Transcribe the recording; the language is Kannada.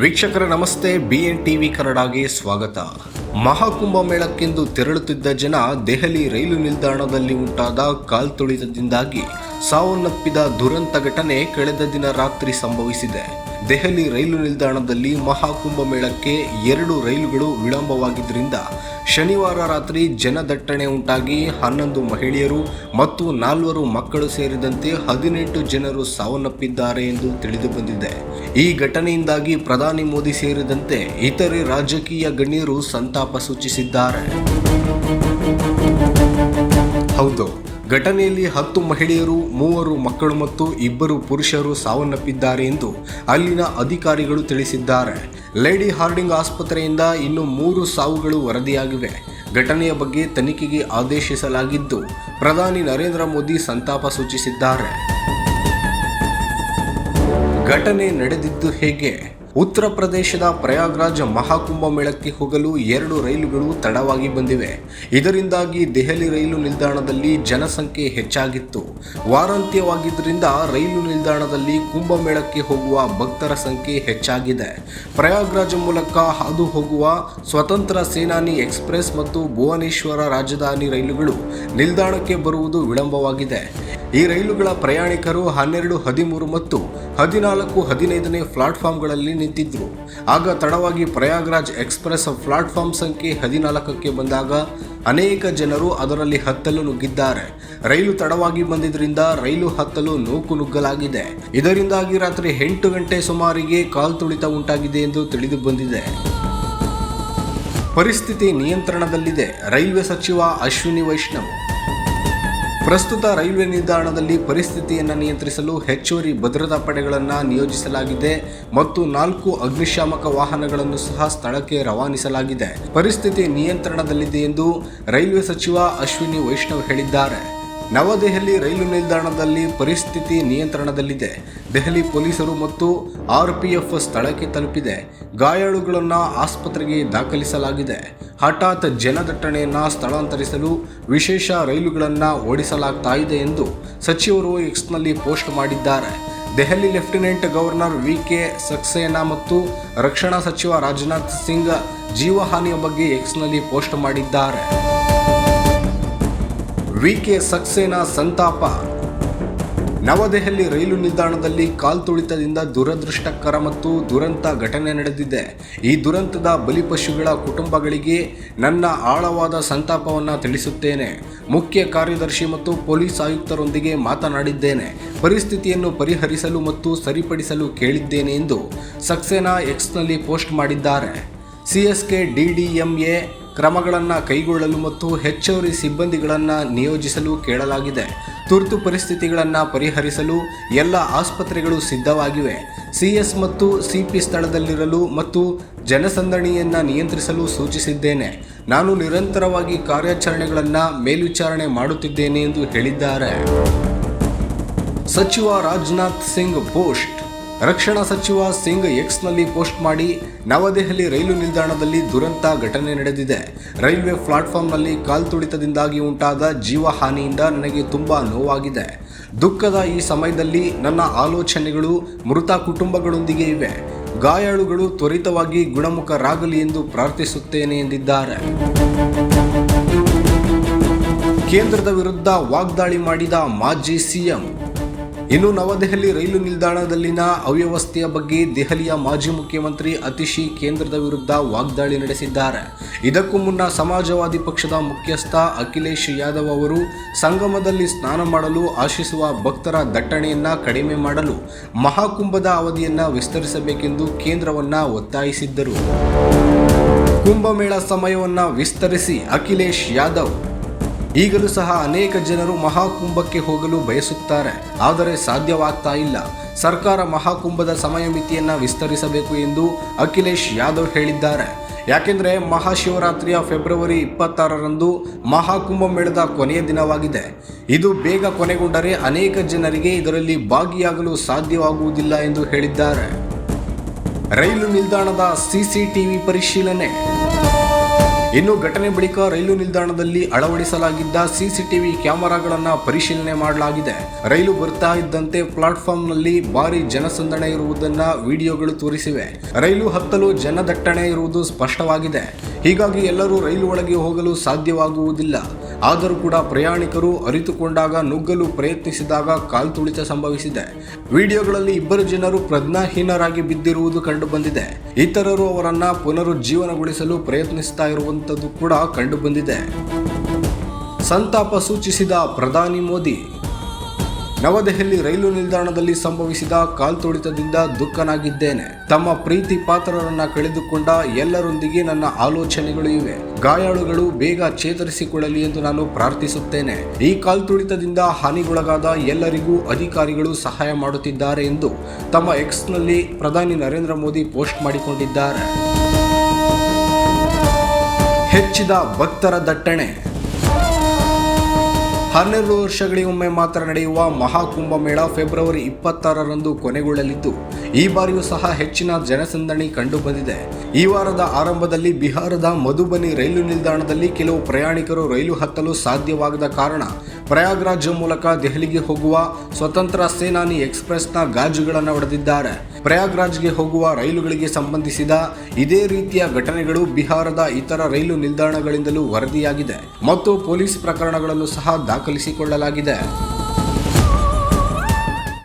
ವೀಕ್ಷಕರ, ನಮಸ್ತೆ. ಬಿ ಎನ್ ಟಿವಿ ಕನ್ನಡಗೆ ಸ್ವಾಗತ. ಮಹಾಕುಂಭ ಮೇಳಕ್ಕೆಂದು ತೆರಳುತ್ತಿದ್ದ ಜನ ದೆಹಲಿ ರೈಲು ನಿಲ್ದಾಣದಲ್ಲಿ ಉಂಟಾದ ಕಾಲ್ತುಳಿತದಿಂದಾಗಿ ಸಾವನ್ನಪ್ಪಿದ ದುರಂತ ಘಟನೆ ಕಳೆದ ದಿನ ರಾತ್ರಿ ಸಂಭವಿಸಿದೆ. ದೆಹಲಿ ರೈಲು ನಿಲ್ದಾಣದಲ್ಲಿ ಮಹಾಕುಂಭ ಮೇಳಕ್ಕೆ ಎರಡು ರೈಲುಗಳು ವಿಳಂಬವಾಗಿದ್ದರಿಂದ ಶನಿವಾರ ರಾತ್ರಿ ಜನದಟ್ಟಣೆ ಉಂಟಾಗಿ ಹನ್ನೊಂದು ಮಹಿಳೆಯರು ಮತ್ತು ನಾಲ್ವರು ಮಕ್ಕಳು ಸೇರಿದಂತೆ ಹದಿನೆಂಟು ಜನರು ಸಾವನ್ನಪ್ಪಿದ್ದಾರೆ ಎಂದು ತಿಳಿದು ಬಂದಿದೆ ಈ ಘಟನೆಯಿಂದಾಗಿ ಪ್ರಧಾನಿ ಮೋದಿ ಸೇರಿದಂತೆ ಇತರೆ ರಾಜಕೀಯ ಗಣ್ಯರು ಸಂತಾಪ ಸೂಚಿಸಿದ್ದಾರೆ. ಹೌದು. ಘಟನೆಯಲ್ಲಿ ಹತ್ತು ಮಹಿಳೆಯರು, ಮೂವರು ಮಕ್ಕಳು ಮತ್ತು ಇಬ್ಬರು ಪುರುಷರು ಸಾವನ್ನಪ್ಪಿದ್ದಾರೆ ಎಂದು ಅಲ್ಲಿನ ಅಧಿಕಾರಿಗಳು ತಿಳಿಸಿದ್ದಾರೆ. ಲೇಡಿ ಹಾರ್ಡಿಂಗ್ ಆಸ್ಪತ್ರೆಯಿಂದ ಇನ್ನು ಮೂರು ಸಾವುಗಳು ವರದಿಯಾಗಿವೆ. ಘಟನೆಯ ಬಗ್ಗೆ ತನಿಖೆಗೆ ಆದೇಶಿಸಲಾಗಿದ್ದು, ಪ್ರಧಾನಿ ನರೇಂದ್ರ ಮೋದಿ ಸಂತಾಪ ಸೂಚಿಸಿದ್ದಾರೆ. ಘಟನೆ ನಡೆದಿದ್ದು ಹೇಗೆ? ಉತ್ತರ ಪ್ರದೇಶದ ಪ್ರಯಾಗ್ರಾಜ್ ಮಹಾಕುಂಭ ಮೇಳಕ್ಕೆ ಹೋಗಲು ಎರಡು ರೈಲುಗಳು ತಡವಾಗಿ ಬಂದಿವೆ. ಇದರಿಂದಾಗಿ ದೆಹಲಿ ರೈಲು ನಿಲ್ದಾಣದಲ್ಲಿ ಜನಸಂಖ್ಯೆ ಹೆಚ್ಚಾಗಿತ್ತು. ವಾರಾಂತ್ಯವಾಗಿದ್ದರಿಂದ ರೈಲು ನಿಲ್ದಾಣದಲ್ಲಿ ಕುಂಭಮೇಳಕ್ಕೆ ಹೋಗುವ ಭಕ್ತರ ಸಂಖ್ಯೆ ಹೆಚ್ಚಾಗಿದೆ. ಪ್ರಯಾಗ್ರಾಜ್ ಮೂಲಕ ಹಾದು ಹೋಗುವ ಸ್ವತಂತ್ರ ಸೇನಾನಿ ಎಕ್ಸ್ಪ್ರೆಸ್ ಮತ್ತು ಭುವನೇಶ್ವರ ರಾಜಧಾನಿ ರೈಲುಗಳು ನಿಲ್ದಾಣಕ್ಕೆ ಬರುವುದು ವಿಳಂಬವಾಗಿದೆ. ಈ ರೈಲುಗಳ ಪ್ರಯಾಣಿಕರು ಹನ್ನೆರಡು, ಹದಿಮೂರು ಮತ್ತು ಹದಿನಾಲ್ಕು, ಹದಿನೈದನೇ ಪ್ಲಾಟ್ಫಾರ್ಮ್ಗಳಲ್ಲಿ ನಿಂತಿದ್ದರು ಆಗ ತಡವಾಗಿ ಪ್ರಯಾಗ್ರಾಜ್ ಎಕ್ಸ್ಪ್ರೆಸ್ ಪ್ಲಾಟ್ಫಾರ್ಮ್ ಸಂಖ್ಯೆ ಹದಿನಾಲ್ಕಕ್ಕೆ ಬಂದಾಗ ಅನೇಕ ಜನರು ಅದರಲ್ಲಿ ಹತ್ತಲು ನುಗ್ಗಿದ್ದಾರೆ. ರೈಲು ತಡವಾಗಿ ಬಂದಿದ್ದರಿಂದ ರೈಲು ಹತ್ತಲು ನೂಕು ನುಗ್ಗಲಾಗಿದೆ. ಇದರಿಂದಾಗಿ ರಾತ್ರಿ ಎಂಟು ಗಂಟೆ ಸುಮಾರಿಗೆ ಕಾಲ್ತುಳಿತ ಉಂಟಾಗಿದೆ ಎಂದು ತಿಳಿದು ಬಂದಿದೆ. ಪರಿಸ್ಥಿತಿ ನಿಯಂತ್ರಣದಲ್ಲಿದೆ. ರೈಲ್ವೆ ಸಚಿವ ಅಶ್ವಿನಿ ವೈಷ್ಣವ್ ಪ್ರಸ್ತುತ ರೈಲ್ವೆ ನಿಲ್ದಾಣದಲ್ಲಿ ಪರಿಸ್ಥಿತಿಯನ್ನು ನಿಯಂತ್ರಿಸಲು ಹೆಚ್ಚುವರಿ ಭದ್ರತಾ ಪಡೆಗಳನ್ನು ನಿಯೋಜಿಸಲಾಗಿದೆ ಮತ್ತು ನಾಲ್ಕು ಅಗ್ನಿಶಾಮಕ ವಾಹನಗಳನ್ನು ಸಹ ಸ್ಥಳಕ್ಕೆ ರವಾನಿಸಲಾಗಿದೆ. ಪರಿಸ್ಥಿತಿ ನಿಯಂತ್ರಣದಲ್ಲಿದೆ ಎಂದು ರೈಲ್ವೆ ಸಚಿವ ಅಶ್ವಿನಿ ವೈಷ್ಣವ್ ಹೇಳಿದ್ದಾರೆ. ನವದೆಹಲಿ ರೈಲು ನಿಲ್ದಾಣದಲ್ಲಿ ಪರಿಸ್ಥಿತಿ ನಿಯಂತ್ರಣದಲ್ಲಿದೆ. ದೆಹಲಿ ಪೊಲೀಸರು ಮತ್ತು ಆರ್ಪಿಎಫ್ ಸ್ಥಳಕ್ಕೆ ತಲುಪಿದೆ. ಗಾಯಾಳುಗಳನ್ನು ಆಸ್ಪತ್ರೆಗೆ ದಾಖಲಿಸಲಾಗಿದೆ. ಹಠಾತ್ ಜನದಟ್ಟಣೆಯನ್ನು ಸ್ಥಳಾಂತರಿಸಲು ವಿಶೇಷ ರೈಲುಗಳನ್ನು ಓಡಿಸಲಾಗ್ತಾ ಇದೆ ಎಂದು ಸಚಿವರು ಎಕ್ಸ್ನಲ್ಲಿ ಪೋಸ್ಟ್ ಮಾಡಿದ್ದಾರೆ. Delhi lieutenant governor V K Saxena ಮತ್ತು ರಕ್ಷಣಾ ಸಚಿವ ರಾಜನಾಥ್ ಸಿಂಗ್ ಜೀವಹಾನಿಯ ಬಗ್ಗೆ ಎಕ್ಸ್ನಲ್ಲಿ ಪೋಸ್ಟ್ ಮಾಡಿದ್ದಾರೆ. ವಿಕೆ ಸಕ್ಸೇನಾ ಸಂತಾಪ. ನವದೆಹಲಿ ರೈಲು ನಿಲ್ದಾಣದಲ್ಲಿ ಕಾಲ್ತುಳಿತದಿಂದ ದುರದೃಷ್ಟಕರ ಮತ್ತು ದುರಂತ ಘಟನೆ ನಡೆದಿದೆ. ಈ ದುರಂತದ ಬಲಿಪಶುಗಳ ಕುಟುಂಬಗಳಿಗೆ ನನ್ನ ಆಳವಾದ ಸಂತಾಪವನ್ನು ತಿಳಿಸುತ್ತೇನೆ. ಮುಖ್ಯ ಕಾರ್ಯದರ್ಶಿ ಮತ್ತು ಪೊಲೀಸ್ ಆಯುಕ್ತರೊಂದಿಗೆ ಮಾತನಾಡಿದ್ದೇನೆ. ಪರಿಸ್ಥಿತಿಯನ್ನು ಪರಿಹರಿಸಲು ಮತ್ತು ಸರಿಪಡಿಸಲು ಕೇಳಿದ್ದೇನೆ ಎಂದು ಸಕ್ಸೇನಾ ಎಕ್ಸ್ನಲ್ಲಿ ಪೋಸ್ಟ್ ಮಾಡಿದ್ದಾರೆ. ಸಿಎಸ್ಕೆ ಡಿಡಿಎಂಎ ಕ್ರಮಗಳನ್ನು ಕೈಗೊಳ್ಳಲು ಮತ್ತು ಹೆಚ್ಚುವರಿ ಸಿಬ್ಬಂದಿಗಳನ್ನು ನಿಯೋಜಿಸಲು ಕೇಳಲಾಗಿದೆ. ತುರ್ತು ಪರಿಸ್ಥಿತಿಗಳನ್ನು ಪರಿಹರಿಸಲು ಎಲ್ಲ ಆಸ್ಪತ್ರೆಗಳು ಸಿದ್ಧವಾಗಿವೆ. ಸಿಎಸ್ ಮತ್ತು ಸಿಪಿ ಸ್ಥಳದಲ್ಲಿರಲು ಮತ್ತು ಜನಸಂದಣಿಯನ್ನು ನಿಯಂತ್ರಿಸಲು ಸೂಚಿಸಿದ್ದೇನೆ. ನಾನು ನಿರಂತರವಾಗಿ ಕಾರ್ಯಾಚರಣೆಗಳನ್ನು ಮೇಲ್ವಿಚಾರಣೆ ಮಾಡುತ್ತಿದ್ದೇನೆ ಎಂದು ಹೇಳಿದ್ದಾರೆ. ಸಚಿವ ರಾಜನಾಥ್ ಸಿಂಗ್ ಪೋಸ್ಟ್ ರಕ್ಷಣಾ ಸಚಿವ ಸಿಂಗ್ ಎಕ್ಸ್ನಲ್ಲಿ ಪೋಸ್ಟ್ ಮಾಡಿ, ನವದೆಹಲಿ ರೈಲು ನಿಲ್ದಾಣದಲ್ಲಿ ದುರಂತ ಘಟನೆ ನಡೆದಿದೆ. ರೈಲ್ವೆ ಪ್ಲಾಟ್ಫಾರ್ಮ್ನಲ್ಲಿ ಕಾಲ್ತುಳಿತದಿಂದಾಗಿ ಉಂಟಾದ ಜೀವಹಾನಿಯಿಂದ ನನಗೆ ತುಂಬ ನೋವಾಗಿದೆ. ದುಃಖದ ಈ ಸಮಯದಲ್ಲಿ ನನ್ನ ಆಲೋಚನೆಗಳು ಮೃತ ಕುಟುಂಬಗಳೊಂದಿಗೆ ಇವೆ. ಗಾಯಾಳುಗಳು ತ್ವರಿತವಾಗಿ ಗುಣಮುಖರಾಗಲಿ ಎಂದು ಪ್ರಾರ್ಥಿಸುತ್ತೇನೆ ಎಂದಿದ್ದಾರೆ. ಕೇಂದ್ರದ ವಿರುದ್ಧ ವಾಗ್ದಾಳಿ ಮಾಡಿದ ಮಾಜಿ ಸಿಎಂ ಇನ್ನು ನವದೆಹಲಿ ರೈಲು ನಿಲ್ದಾಣದಲ್ಲಿನ ಅವ್ಯವಸ್ಥೆಯ ಬಗ್ಗೆ ದೆಹಲಿಯ ಮಾಜಿ ಮುಖ್ಯಮಂತ್ರಿ ಅತಿಶಿ ಕೇಂದ್ರದ ವಿರುದ್ಧ ವಾಗ್ದಾಳಿ ನಡೆಸಿದ್ದಾರೆ. ಇದಕ್ಕೂ ಮುನ್ನ ಸಮಾಜವಾದಿ ಪಕ್ಷದ ಮುಖ್ಯಸ್ಥ ಅಖಿಲೇಶ್ ಯಾದವ್ ಅವರು ಸಂಗಮದಲ್ಲಿ ಸ್ನಾನ ಮಾಡಲು ಆಶಿಸುವ ಭಕ್ತರ ದಟ್ಟಣೆಯನ್ನ ಕಡಿಮೆ ಮಾಡಲು ಮಹಾಕುಂಭದ ಅವಧಿಯನ್ನ ವಿಸ್ತರಿಸಬೇಕೆಂದು ಕೇಂದ್ರವನ್ನ ಒತ್ತಾಯಿಸಿದ್ದರು. ಕುಂಭಮೇಳ ಸಮಯವನ್ನ ವಿಸ್ತರಿಸಿ ಅಖಿಲೇಶ್ ಯಾದವ್ ಈಗಲೂ ಸಹ ಅನೇಕ ಜನರು ಮಹಾಕುಂಭಕ್ಕೆ ಹೋಗಲು ಬಯಸುತ್ತಾರೆ. ಆದರೆ ಸಾಧ್ಯವಾಗ್ತಾ ಇಲ್ಲ. ಸರ್ಕಾರ ಮಹಾಕುಂಭದ ಸಮಯ ಮಿತಿಯನ್ನು ವಿಸ್ತರಿಸಬೇಕು ಎಂದು ಅಖಿಲೇಶ್ ಯಾದವ್ ಹೇಳಿದ್ದಾರೆ. ಯಾಕೆಂದರೆ ಮಹಾಶಿವರಾತ್ರಿಯ ಫೆಬ್ರವರಿ ಇಪ್ಪತ್ತಾರರಂದು ಮಹಾಕುಂಭ ಮೇಳದ ಕೊನೆಯ ದಿನವಾಗಿದೆ. ಇದು ಬೇಗ ಕೊನೆಗೊಂಡರೆ ಅನೇಕ ಜನರಿಗೆ ಇದರಲ್ಲಿ ಭಾಗಿಯಾಗಲು ಸಾಧ್ಯವಾಗುವುದಿಲ್ಲ ಎಂದು ಹೇಳಿದ್ದಾರೆ. ರೈಲು ನಿಲ್ದಾಣದ ಸಿಸಿಟಿವಿ ಪರಿಶೀಲನೆ. ಇನ್ನು ಘಟನೆ ಬಳಿಕ ರೈಲು ನಿಲ್ದಾಣದಲ್ಲಿ ಅಳವಡಿಸಲಾಗಿದ್ದ ಸಿಸಿಟಿವಿ ಕ್ಯಾಮೆರಾಗಳನ್ನು ಪರಿಶೀಲನೆ ಮಾಡಲಾಗಿದೆ. ರೈಲು ಬರ್ತಾ ಇದ್ದಂತೆ ಪ್ಲಾಟ್ಫಾರ್ಮ್ನಲ್ಲಿ ಭಾರಿ ಜನಸಂದಣಿ ಇರುವುದನ್ನ ವಿಡಿಯೋಗಳು ತೋರಿಸಿವೆ. ರೈಲು ಹತ್ತಲು ಜನದಟ್ಟಣೆ ಇರುವುದು ಸ್ಪಷ್ಟವಾಗಿದೆ. ಹೀಗಾಗಿ ಎಲ್ಲರೂ ರೈಲು ಒಳಗೆ ಹೋಗಲು ಸಾಧ್ಯವಾಗುವುದಿಲ್ಲ. ಆದರೂ ಕೂಡ ಪ್ರಯಾಣಿಕರು ಅರಿತುಕೊಂಡಾಗ ನುಗ್ಗಲು ಪ್ರಯತ್ನಿಸಿದಾಗ ಕಾಲ್ತುಳಿತ ಸಂಭವಿಸಿದೆ. ವಿಡಿಯೋಗಳಲ್ಲಿ ಇಬ್ಬರು ಜನರು ಪ್ರಜ್ಞಾಹೀನರಾಗಿ ಬಿದ್ದಿರುವುದು ಕಂಡುಬಂದಿದೆ. ಇತರರು ಅವರನ್ನ ಪುನರುಜ್ಜೀವನಗೊಳಿಸಲು ಪ್ರಯತ್ನಿಸ್ತಾ ಇರುವಂಥದ್ದು ಕೂಡ ಕಂಡುಬಂದಿದೆ ಸಂತಾಪ ಸೂಚಿಸಿದ ಪ್ರಧಾನಿ ಮೋದಿ, ನವದೆಹಲಿ ರೈಲು ನಿಲ್ದಾಣದಲ್ಲಿ ಸಂಭವಿಸಿದ ಕಾಲ್ತುಳಿತದಿಂದ ದುಃಖನಾಗಿದ್ದೇನೆ. ತಮ್ಮ ಪ್ರೀತಿ ಪಾತ್ರರನ್ನ ಕಳೆದುಕೊಂಡ ಎಲ್ಲರೊಂದಿಗೆ ನನ್ನ ಆಲೋಚನೆಗಳು ಇವೆ. ಗಾಯಾಳುಗಳು ಬೇಗ ಚೇತರಿಸಿಕೊಳ್ಳಲಿ ಎಂದು ನಾನು ಪ್ರಾರ್ಥಿಸುತ್ತೇನೆ. ಈ ಕಾಲ್ತುಳಿತದಿಂದ ಹಾನಿಗೊಳಗಾದ ಎಲ್ಲರಿಗೂ ಅಧಿಕಾರಿಗಳು ಸಹಾಯ ಮಾಡುತ್ತಿದ್ದಾರೆ ಎಂದು ತಮ್ಮ ಎಕ್ಸ್ನಲ್ಲಿ ಪ್ರಧಾನಿ ನರೇಂದ್ರ ಮೋದಿ ಪೋಸ್ಟ್ ಮಾಡಿಕೊಂಡಿದ್ದಾರೆ. ಹೆಚ್ಚಿದ ಭಕ್ತರ ದಟ್ಟಣೆ. ಹನ್ನೆರಡು ವರ್ಷಗಳಿಗೊಮ್ಮೆ ಮಾತ್ರ ನಡೆಯುವ ಮಹಾಕುಂಭಮೇಳ ಫೆಬ್ರವರಿ ಇಪ್ಪತ್ತಾರರಂದು ಕೊನೆಗೊಳ್ಳಲಿದ್ದು ಈ ಬಾರಿಯೂ ಸಹ ಹೆಚ್ಚಿನ ಜನಸಂದಣಿ ಕಂಡುಬಂದಿದೆ. ಈ ವಾರದ ಆರಂಭದಲ್ಲಿ ಬಿಹಾರದ ಮಧುಬನಿ ರೈಲು ನಿಲ್ದಾಣದಲ್ಲಿ ಕೆಲವು ಪ್ರಯಾಣಿಕರು ರೈಲು ಹತ್ತಲು ಸಾಧ್ಯವಾಗದ ಕಾರಣ ಪ್ರಯಾಗ್ರಾಜ್ ಮೂಲಕ ದೆಹಲಿಗೆ ಹೋಗುವ ಸ್ವತಂತ್ರ ಸೇನಾನಿ ಎಕ್ಸ್ಪ್ರೆಸ್ನ ಗಾಜುಗಳನ್ನು ಹೊಡೆದಿದ್ದಾರೆ. ಪ್ರಯಾಗ್ರಾಜ್ಗೆ ಹೋಗುವ ರೈಲುಗಳಿಗೆ ಸಂಬಂಧಿಸಿದ ಇದೇ ರೀತಿಯ ಘಟನೆಗಳು ಬಿಹಾರದ ಇತರ ರೈಲು ನಿಲ್ದಾಣಗಳಿಂದಲೂ ವರದಿಯಾಗಿದೆ. ಮತ್ತು ಪೊಲೀಸ್ ಪ್ರಕರಣಗಳನ್ನು ಸಹ ದಾಖಲಿಸಿಕೊಳ್ಳಲಾಗಿದೆ.